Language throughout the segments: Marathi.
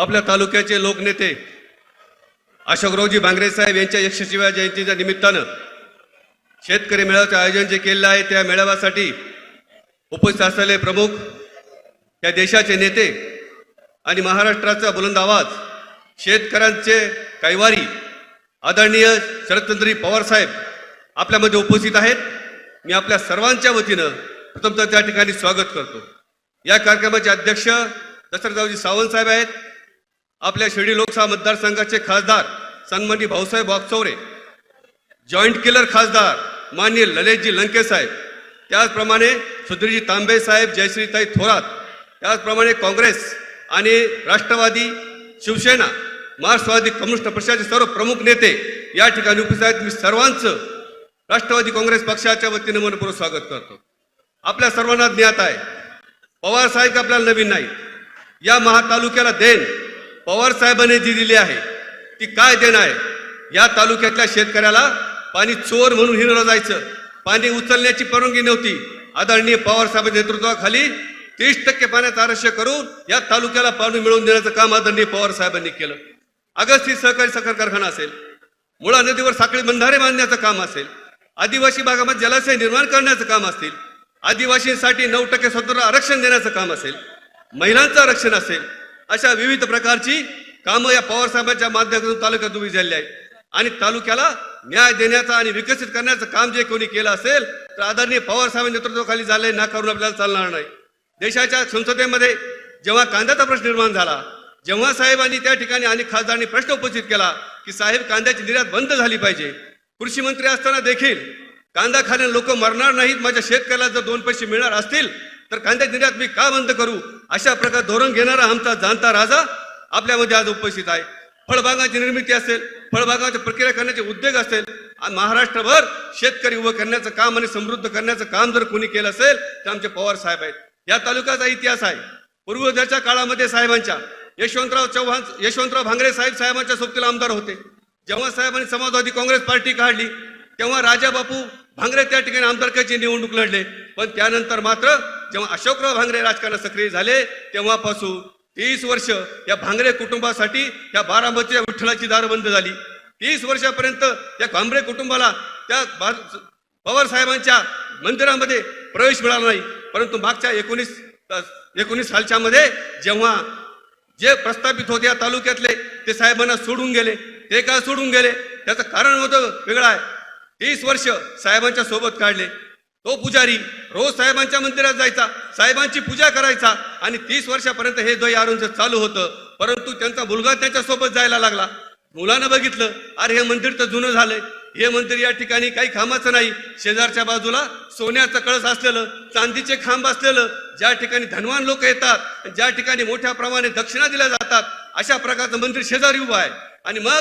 आपल्या तालुक्याचे लोकनेते अशोकरावजी भांगरे साहेब यांच्या एकशेशिव्या जयंतीच्या निमित्तानं शेतकरी मेळाव्याचं आयोजन जे केलेलं आहे त्या मेळाव्यासाठी उपस्थित असलेले प्रमुख त्या देशाचे नेते आणि महाराष्ट्राचा बुलंद आवाज शेतकऱ्यांचे कैवारी आदरणीय शरदचंद्री पवार साहेब आपल्यामध्ये उपस्थित आहेत. मी आपल्या सर्वांच्या वतीनं प्रथमतः त्या ठिकाणी स्वागत करतो. या कार्यक्रमाचे अध्यक्ष दशरथरावजी सावंत साहेब आहेत. आपल्या शिर्डी लोकसभा मतदारसंघाचे खासदार सन्मानी भाऊसाहेब वागचौरे जॉईंट किलर खासदार मान्य ललितजी लंके साहेब त्याचप्रमाणे सुधीरजी तांबे साहेब जयश्रीताई थोरात त्याचप्रमाणे काँग्रेस आणि राष्ट्रवादी शिवसेना मार्क्सवादी कम्युनिस्ट पक्षाचे सर्व प्रमुख नेते या ठिकाणी उपस्थित आहेत. मी सर्वांचं राष्ट्रवादी काँग्रेस पक्षाच्या वतीने मनपूर्वक स्वागत करतो. आपल्या सर्वांना ज्ञात आहे पवार साहेब आपल्याला नवीन नाही या महातालुक्याला देण पवार साहेबांनी जी दिली आहे ती काय देणं आहे? या तालुक्यातल्या शेतकऱ्याला पाणी चोर म्हणून हिरवलं जायचं. पाणी उचलण्याची परवानगी नव्हती. आदरणीय पवार साहेबांच्या नेतृत्वाखाली तीस टक्के पाण्याचं आरक्षण करून या तालुक्याला पाणी मिळवून देण्याचं काम आदरणीय पवार साहेबांनी केलं. अगस्ती सहकारी साखर कारखाना असेल मुळा नदीवर साखळी बंधारे बांधण्याचं काम असेल आदिवासी भागामध्ये जलाशय निर्माण करण्याचं काम असतील आदिवासींसाठी नऊ टक्के स्वतंत्र आरक्षण देण्याचं काम असेल महिलांचं आरक्षण असेल अशा विविध प्रकारची कामं या पवार साहेबांच्या माध्यमातून तालुक्यात उभी झालेली आहे आणि तालुक्याला न्याय देण्याचं आणि विकसित करण्याचं काम जे कोणी केलं असेल तर आदरणीय पवार साहेब नेतृत्वाखाली झालंय ना करून आपल्याला चालणार नाही. देशाच्या संसदेमध्ये जेव्हा कांद्याचा प्रश्न निर्माण झाला जेव्हा साहेबांनी त्या ठिकाणी अनेक खासदारांनी प्रश्न उपस्थित केला की साहेब कांद्याची निर्यात बंद झाली पाहिजे. कृषी मंत्री असताना देखील कांदा खाण्याने लोक मरणार नाहीत माझ्या शेतकऱ्याला जर दोन पैसे मिळणार असतील तर कांद्याची निर्यात मी का बंद करू? अशा प्रकार धोरण घेणारा आमचा जाणता राजा आपल्यामध्ये आज उपस्थित आहे. फळबागांची निर्मिती असेल फळबागांची प्रक्रिया करण्याचे उद्योग असेल आणि महाराष्ट्रभर शेतकरी उभं करण्याचं काम आणि समृद्ध करण्याचं काम जर कोणी केलं असेल तर आमचे पवार साहेब आहेत. या तालुक्याचा इतिहास आहे. पूर्वजाच्या काळामध्ये साहेबांच्या यशवंतराव चव्हाण यशवंतराव भांगरे साहेब साहेबांच्या सोबतीला आमदार होते. जेव्हा साहेबांनी समाजवादी काँग्रेस पार्टी काढली तेव्हा राजा बापू भांगरे त्या ठिकाणी आमदारकीची निवडणूक लढले. पण त्यानंतर मात्र जेव्हा अशोकराव भांगरे राजकारणात सक्रिय झाले तेव्हापासून तीस वर्ष या भांगरे कुटुंबासाठी या बारामतीच्या विठ्ठलाची दार बंद झाली. तीस वर्षापर्यंत या भांबरे कुटुंबाला त्या पवार साहेबांच्या मंदिरामध्ये प्रवेश मिळाला नाही. परंतु मागच्या एकोणीस एकोणीस सालच्या मध्ये जेव्हा जे प्रस्थापित होते या तालुक्यातले ते साहेबांना सोडून गेले. ते का सोडून गेले? त्याचं कारण होतं वेगळं आहे. तीस वर्ष साहेबांच्या सोबत काढले. तो पुजारी रोज साहेबांच्या मंदिरात जायचा साहेबांची पूजा करायचा आणि तीस वर्षापर्यंत हे द्वय चालू होतं. परंतु त्यांचा मुलगा त्याच्यासोबत जायला लागला. मुलानं बघितलं अरे हे मंदिर तर जुनं झालंय. हे मंदिर या ठिकाणी काही खांबाचं नाही. शेजारच्या बाजूला सोन्याचं कळस असलेलं चांदीचे खांब असलेलं ज्या ठिकाणी धनवान लोक येतात ज्या ठिकाणी मोठ्या प्रमाणे दक्षिणा दिल्या जातात अशा प्रकारचं मंदिर शेजारी उभं आहे. आणि मग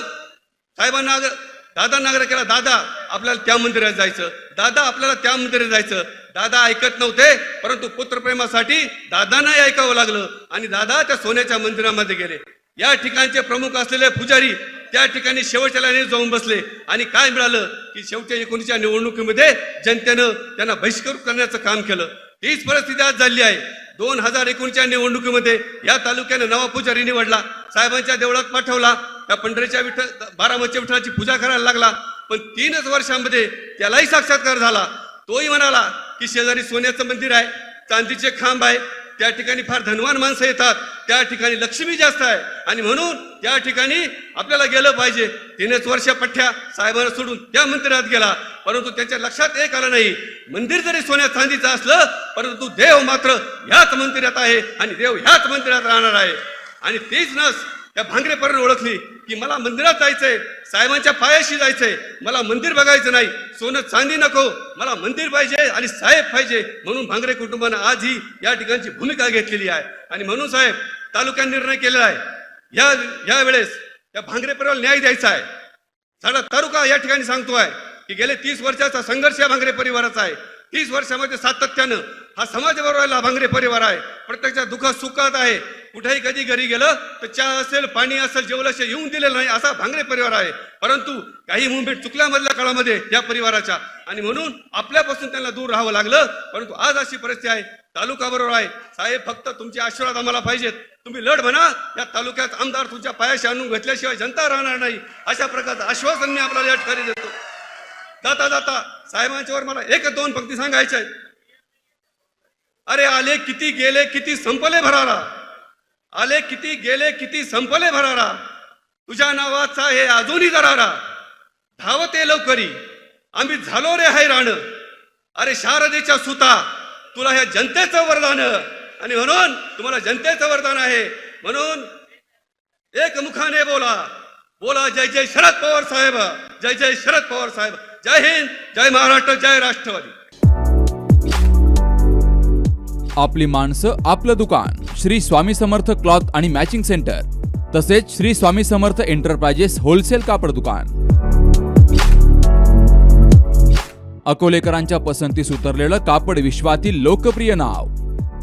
साहेबांना दादा नागरा केला दादा आपल्याला त्या मंदिरात जायचं. दादा आपल्याला त्या मंदिरात जायचं. दादा ऐकत नव्हते परंतु पुत्रप्रेमासाठी दादांनाही ऐकावं लागलं आणि दादा त्या सोन्याच्या मंदिरामध्ये गेले. या ठिकाणचे प्रमुख असलेले पुजारी त्या ठिकाणी शेवटच्या लाईनीत जाऊन बसले आणि काय मिळालं की शेवटच्या एकोणीसच्या निवडणुकीमध्ये जनतेनं त्यांना बहिष्कार करण्याचं काम केलं. हीच परिस्थिती आज झाली आहे. दोन हजार एकोणीसच्या निवडणुकीमध्ये या तालुक्याने नवा पुजारी निवडला. साहेबांच्या देवळात पाठवला. त्या पंढरीच्या विठ्ठल बारामतीच्या विठ्ठलाची पूजा करायला लागला. पण तीनच वर्षांमध्ये त्यालाही साक्षात्कार झाला. तोही म्हणाला की शेजारी सोन्याचं मंदिर आहे चांदीचे खांब आहे त्या ठिकाणी फार धनवान माणसं येतात त्या ठिकाणी लक्ष्मी जास्त आहे आणि म्हणून त्या ठिकाणी आपल्याला गेलं पाहिजे. तीनच वर्ष पठ्ठ्या साहेबांना सोडून त्या मंदिरात गेला. परंतु त्याच्या लक्षात एक आलं नाही. मंदिर जरी सोन्या चांदीचं असलं परंतु देव मात्र ह्याच मंदिरात आहे आणि देव ह्याच मंदिरात राहणार आहे. आणि तेच नस त्या भांगरेपर्यंत ओळखली की मला मंदिरात जायचंय साहेबांच्या पायाशी जायचंय. मला मंदिर बघायचं नाही. सोनं चांदी नको. मला मंदिर पाहिजे आणि साहेब पाहिजे म्हणून भांगरे कुटुंबानं आज ही या ठिकाणची भूमिका घेतलेली आहे. आणि म्हणून साहेब तालुक्यात निर्णय केलेला आहे. या या वेळेस या भांगरे परिवाराला न्याय द्यायचा आहे. साडा तालुका या ठिकाणी सांगतो आहे की गेले तीस वर्षाचा संघर्ष या भांगरे परिवाराचा आहे. तीस वर्षामध्ये सातत्यानं हा समाजाबरोबर भांगरे परिवार आहे. प्रत्येकाच्या दुःखात सुखात आहे. कुठेही कधी घरी गेलं तर चहा असेल पाणी असेल जेवलं असेल येऊन दिलेलं नाही असा भांगरे परिवार आहे. परंतु काही मुवमेंट चुकल्यामधल्या काळामध्ये या परिवाराच्या आणि म्हणून आपल्यापासून त्यांना दूर राहावं लागलं. परंतु आज अशी परिस्थिती आहे. तालुका बरोबर आहे. साहेब फक्त तुमचे आशीर्वाद आम्हाला पाहिजेत. तुम्ही लढ म्हणा. या तालुक्यात आमदार तुमच्या पायाशी आणून घेतल्याशिवाय जनता राहणार नाही. अशा प्रकारचं आश्वासन मी आपल्याला या ठिकाणी देतो. जाता जाता साहेबांच्यावर मला एक दोन पंक्ती सांगायच्या अरे आले किती गेले किती संपले भरारा. आले किती गेले किती संपले भरारा. तुझ्या नावाचा हे अजूनही दरारा. धावते लवकरी. आम्ही झालो रे हैराण. अरे शारदेच्या सुता तुला ह्या जनतेचं वरदान. आणि म्हणून तुम्हाला जनतेचं वरदान आहे. म्हणून एक मुखाने बोला. बोला जय जय शरद पवार साहेब. जय जय शरद पवार साहेब. जय हिंद जय महाराष्ट्र जय राष्ट्रवादी. आपली माणसं आपलं दुकान श्री स्वामी समर्थ क्लॉथ आणि मॅचिंग सेंटर तसेच श्री स्वामी समर्थ एंटरप्राइजेस होलसेल कापड दुकान. अकोलेकरांच्या पसंतीस उतरलेलं कापड विश्वातील लोकप्रिय नाव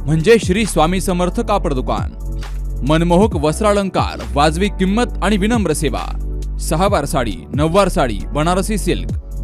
म्हणजे श्री स्वामी समर्थ कापड दुकान. मनमोहक वस्त्रालंकार वाजवी किंमत आणि विनम्र सेवा. सहावार साडी नववार साडी बनारसी सिल्क